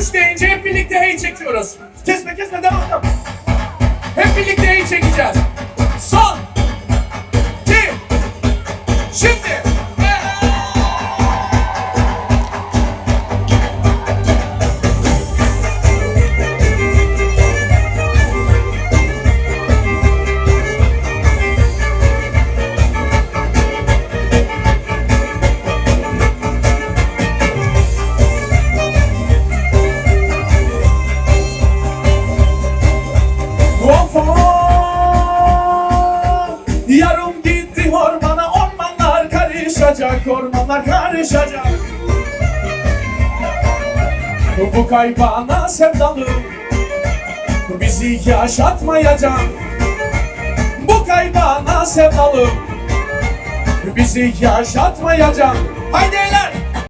deyince hep birlikte hey çekiyoruz. Kesme kesme devam devam. Hep birlikte hey çekeceğiz. Son. iki, Şimdi. Ormana ormanlar karışacak ormanlar karışacak. Bu kaybana sevdalı bizi yaşatmayacak. Bu kaybana sevdalı bizi yaşatmayacak. Haydi eller.